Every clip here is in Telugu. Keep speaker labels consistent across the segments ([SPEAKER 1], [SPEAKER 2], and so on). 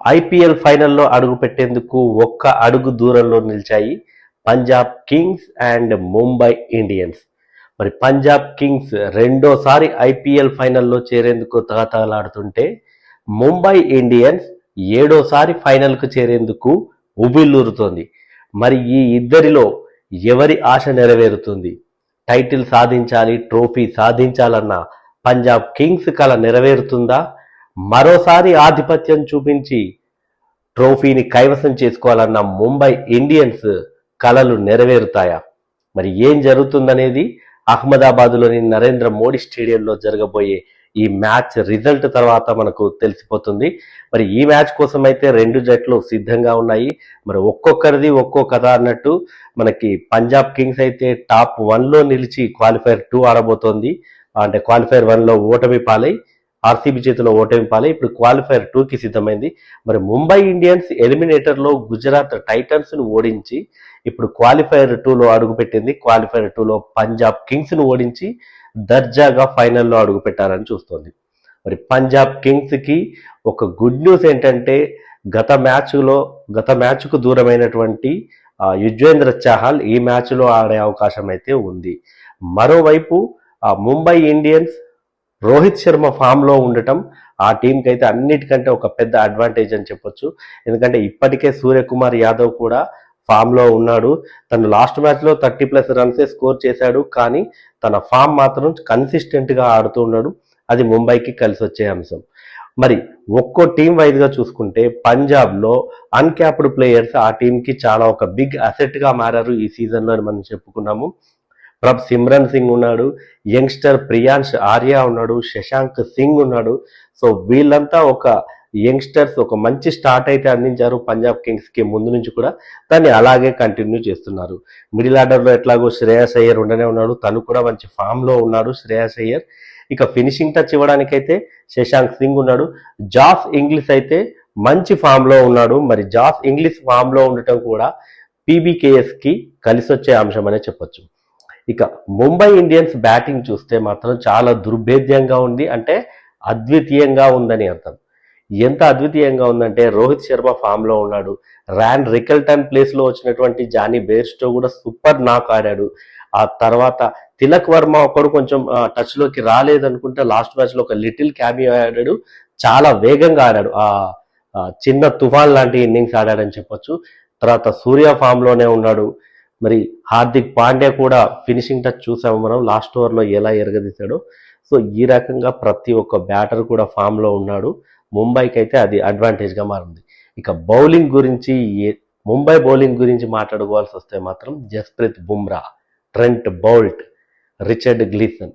[SPEAKER 1] ఐపీఎల్ ఫైనల్లో అడుగు పెట్టేందుకు ఒక్క అడుగు దూరంలో నిలిచాయి Punjab Kings and Mumbai Indians. మరి పంజాబ్ కింగ్స్ రెండోసారి ఐపీఎల్ ఫైనల్లో చేరేందుకు తగతగలాడుతుంటే ముంబై ఇండియన్స్ ఏడోసారి ఫైనల్కు చేరేందుకు ఉవ్విల్లూరుతోంది మరి ఈ ఇద్దరిలో ఎవరి ఆశ నెరవేరుతుంది? టైటిల్ సాధించాలి ట్రోఫీ సాధించాలన్న పంజాబ్ కింగ్స్ కళ నెరవేరుతుందా? మరోసారి ఆధిపత్యం చూపించి ట్రోఫీని కైవసం చేసుకోవాలన్న ముంబై ఇండియన్స్ కలలు నెరవేరుతాయా? మరి ఏం జరుగుతుందనేది అహ్మదాబాద్లోని నరేంద్ర మోడీ స్టేడియంలో జరగబోయే ఈ మ్యాచ్ రిజల్ట్ తర్వాత మనకు తెలిసిపోతుంది. మరి ఈ మ్యాచ్ కోసం అయితే రెండు జట్లు సిద్ధంగా ఉన్నాయి. మరి ఒక్కొక్కరిది ఒక్కో కథ అన్నట్టు మనకి పంజాబ్ కింగ్స్ అయితే టాప్ వన్లో నిలిచి క్వాలిఫైర్ టూ ఆడబోతోంది. అంటే క్వాలిఫైర్ వన్లో ఓటమి పాలై ఆర్సీబీ చేతిలో ఓటమి ఇప్పుడు క్వాలిఫైర్ టూకి సిద్ధమైంది. మరి ముంబై ఇండియన్స్ ఎలిమినేటర్లో గుజరాత్ టైటన్స్ను ఓడించి ఇప్పుడు క్వాలిఫైర్ టూలో అడుగుపెట్టింది. క్వాలిఫైర్ టూలో పంజాబ్ కింగ్స్ను ఓడించి దర్జాగా ఫైనల్లో అడుగుపెట్టారని చూస్తోంది. మరి పంజాబ్ కింగ్స్కి ఒక గుడ్ న్యూస్ ఏంటంటే గత మ్యాచ్లో గత మ్యాచ్కు దూరమైనటువంటి యుజ్వేంద్ర చహల్ ఈ మ్యాచ్లో ఆడే అవకాశం అయితే ఉంది. మరోవైపు ముంబై ఇండియన్స్ రోహిత్ శర్మ ఫామ్లో ఉండటం ఆ టీంకి అయితే అన్నిటికంటే ఒక పెద్ద అడ్వాంటేజ్ అని చెప్పొచ్చు. ఎందుకంటే ఇప్పటికే సూర్యకుమార్ యాదవ్ కూడా ఫామ్లో ఉన్నాడు. తను లాస్ట్ మ్యాచ్లో థర్టీ ప్లస్ రన్సే స్కోర్ చేశాడు. కానీ తన ఫామ్ మాత్రం కన్సిస్టెంట్గా ఆడుతూ ఉన్నాడు. అది ముంబైకి కలిసి వచ్చే అంశం. మరి ఒక్కో టీం వైజ్గా చూసుకుంటే పంజాబ్లో అన్క్యాప్డ్ ప్లేయర్స్ ఆ టీంకి చాలా ఒక బిగ్ అసెట్గా మారారు ఈ సీజన్లో అని మనం చెప్పుకున్నాము. ప్రభ్ సిమ్రన్ సింగ్ ఉన్నాడు యంగ్స్టర్ ప్రియాంష్ ఆర్య ఉన్నాడు శశాంక్ సింగ్ ఉన్నాడు. సో వీళ్ళంతా ఒక యంగ్స్టర్స్ ఒక మంచి స్టార్ట్ అయితే అందించారు పంజాబ్ కింగ్స్కి ముందు నుంచి కూడా. దాన్ని అలాగే కంటిన్యూ చేస్తున్నారు. మిడిల్ ఆర్డర్లో ఎట్లాగో శ్రేయస్ అయ్యర్ ఉండనే ఉన్నాడు. తను కూడా మంచి ఫామ్లో ఉన్నాడు శ్రేయస్ అయ్యర్. ఇక ఫినిషింగ్ టచ్ ఇవ్వడానికైతే శశాంక్ సింగ్ ఉన్నాడు. జాస్ ఇంగ్లీష్ అయితే మంచి ఫామ్లో ఉన్నాడు. మరి జాస్ ఇంగ్లీష్ ఫామ్లో ఉండటం కూడా పీబీకేఎస్కి కలిసి వచ్చే అంశం అనే చెప్పొచ్చు. ఇక ముంబై ఇండియన్స్ బ్యాటింగ్ చూస్తే మాత్రం చాలా దుర్భేద్యంగా ఉంది అంటే అద్వితీయంగా ఉందని అర్థం. ఎంత అద్వితీయంగా ఉందంటే రోహిత్ శర్మ ఫామ్లో ఉన్నాడు. ర్యాన్ రికల్టన్ ప్లేస్లో వచ్చినటువంటి జానీ బేర్స్టో కూడా సూపర్ నాక్ ఆడాడు. ఆ తర్వాత తిలక్ వర్మ ఒకడు కొంచెం టచ్లోకి రాలేదనుకుంటే లాస్ట్ మ్యాచ్లో ఒక లిటిల్ క్యామియో ఆడాడు. చాలా వేగంగా ఆడాడు. ఆ చిన్న తుఫాన్ లాంటి ఇన్నింగ్స్ ఆడాడని చెప్పొచ్చు. తర్వాత సూర్య ఫామ్లోనే ఉన్నాడు. మరి హార్దిక్ పాండ్యా కూడా ఫినిషింగ్ టచ్ చూసాము మనం. లాస్ట్ ఓవర్లో ఎలా ఎరగదీశాడో. సో ఈ రకంగా ప్రతి ఒక్క బ్యాటర్ కూడా ఫామ్లో ఉన్నాడు. ముంబైకి అయితే అది అడ్వాంటేజ్గా మారింది. ఇక బౌలింగ్ గురించి ముంబై బౌలింగ్ గురించి మాట్లాడుకోవాల్సి వస్తే మాత్రం Jasprit Bumrah Trent Boult Richard Gleeson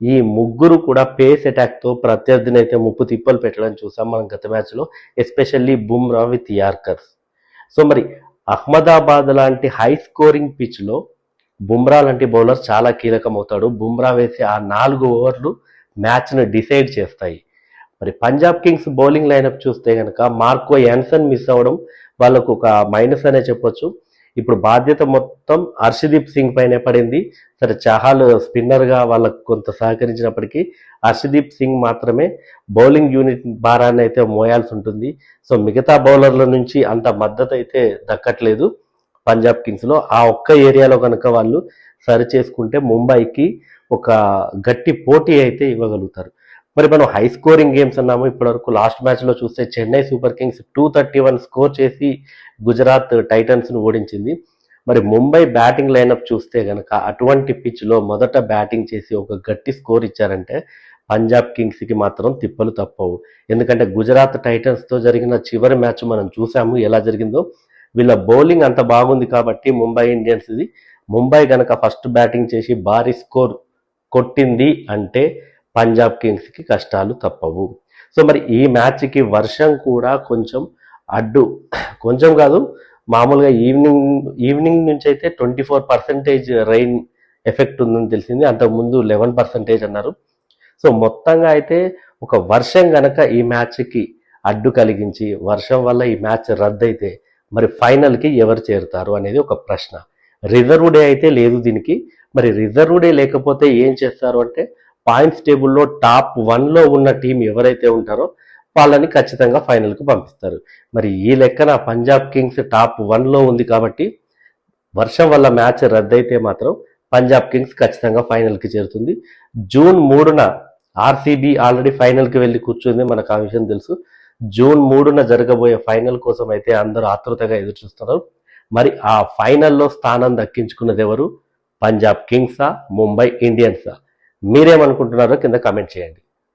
[SPEAKER 1] ఈ ముగ్గురు కూడా పేస్ అటాక్తో ప్రత్యర్థిని అయితే ముప్పు తిప్పలు పెట్టడం చూసాం మనం గత మ్యాచ్లో especially Bumrah with yorkers so మరి అహ్మదాబాద్ లాంటి హై స్కోరింగ్ పిచ్లో బుమ్రా లాంటి బౌలర్ చాలా కీలకం అవుతాడు బుమ్రా వేసే ఆ నాలుగు ఓవర్లు మ్యాచ్ను డిసైడ్ చేస్తాయి. మరి పంజాబ్ కింగ్స్ బౌలింగ్ లైనప్ చూస్తే కనుక మార్కో యాన్సన్ మిస్ అవ్వడం వాళ్ళకు ఒక మైనస్ అనే చెప్పొచ్చు. ఇప్పుడు బాధ్యత మొత్తం హర్షదీప్ సింగ్ పైనే పడింది. సరే చహాల్ స్పిన్నర్గా వాళ్ళకు కొంత సహకరించినప్పటికీ హర్షదీప్ సింగ్ మాత్రమే బౌలింగ్ యూనిట్ భారాన్ని అయితే మోయాల్సి ఉంటుంది. సో మిగతా బౌలర్ల నుంచి అంత మద్దతు అయితే దక్కట్లేదు పంజాబ్ కింగ్స్లో. ఆ ఒక్క ఏరియాలో కనుక వాళ్ళు సరి చేసుకుంటే ముంబైకి ఒక గట్టి పోటీ అయితే ఇవ్వగలుగుతారు. మరి మనం హై స్కోరింగ్ గేమ్స్ అన్నాము. ఇప్పటివరకు లాస్ట్ మ్యాచ్లో చూస్తే Chennai Super Kings two thirty one score చేసి గుజరాత్ టైటన్స్ను ఓడించింది. మరి ముంబై బ్యాటింగ్ లైనప్ చూస్తే గనక అటువంటి పిచ్లో మొదట బ్యాటింగ్ చేసి ఒక గట్టి స్కోర్ ఇచ్చారంటే పంజాబ్ కింగ్స్కి మాత్రం తిప్పలు తప్పవు. ఎందుకంటే గుజరాత్ టైటన్స్తో జరిగిన చివరి మ్యాచ్ మనం చూసాము ఎలా జరిగిందో. వీళ్ళ బౌలింగ్ అంత బాగుంది కాబట్టి ముంబై ఇండియన్స్ ఇది ముంబై గనక ఫస్ట్ బ్యాటింగ్ చేసి భారీ స్కోర్ కొట్టింది అంటే పంజాబ్ కింగ్స్కి కష్టాలు తప్పవు. సో మరి ఈ మ్యాచ్కి వర్షం కూడా కొంచెం అడ్డు. కొంచెం కాదు మామూలుగా ఈవినింగ్ ఈవినింగ్ నుంచి అయితే twenty four percentage rain effect ఉందని తెలిసింది. అంతకుముందు లెవెన్ పర్సెంటేజ్ అన్నారు. సో మొత్తంగా అయితే ఒక వర్షం గనక ఈ మ్యాచ్కి అడ్డు కలిగించి వర్షం వల్ల ఈ మ్యాచ్ రద్దయితే మరి ఫైనల్కి ఎవరు చేరుతారు అనేది ఒక ప్రశ్న. రిజర్వ్ డే అయితే లేదు దీనికి. మరి రిజర్వ్ డే లేకపోతే ఏం చేస్తారు అంటే పాయింట్స్ టేబుల్లో టాప్ వన్లో ఉన్న టీం ఎవరైతే ఉంటారో వాళ్ళని ఖచ్చితంగా ఫైనల్కి పంపిస్తారు. మరి ఈ లెక్కన పంజాబ్ కింగ్స్ టాప్ వన్లో ఉంది కాబట్టి వర్షం వల్ల మ్యాచ్ రద్దయితే మాత్రం పంజాబ్ కింగ్స్ ఖచ్చితంగా ఫైనల్కి చేరుతుంది. జూన్ మూడున ఆర్సీబీ ఆల్రెడీ ఫైనల్కి వెళ్ళి కూర్చుంది మనకు ఆ విషయం తెలుసు. జూన్ మూడున జరగబోయే ఫైనల్ కోసం అయితే అందరూ ఆతృతగా ఎదురు చూస్తున్నారు మరి ఆ ఫైనల్లో స్థానం దక్కించుకున్నది ఎవరు? పంజాబ్ కింగ్సా ముంబై ఇండియన్సా మీరేమనుకుంటున్నారో కింద కమెంట్ చేయండి.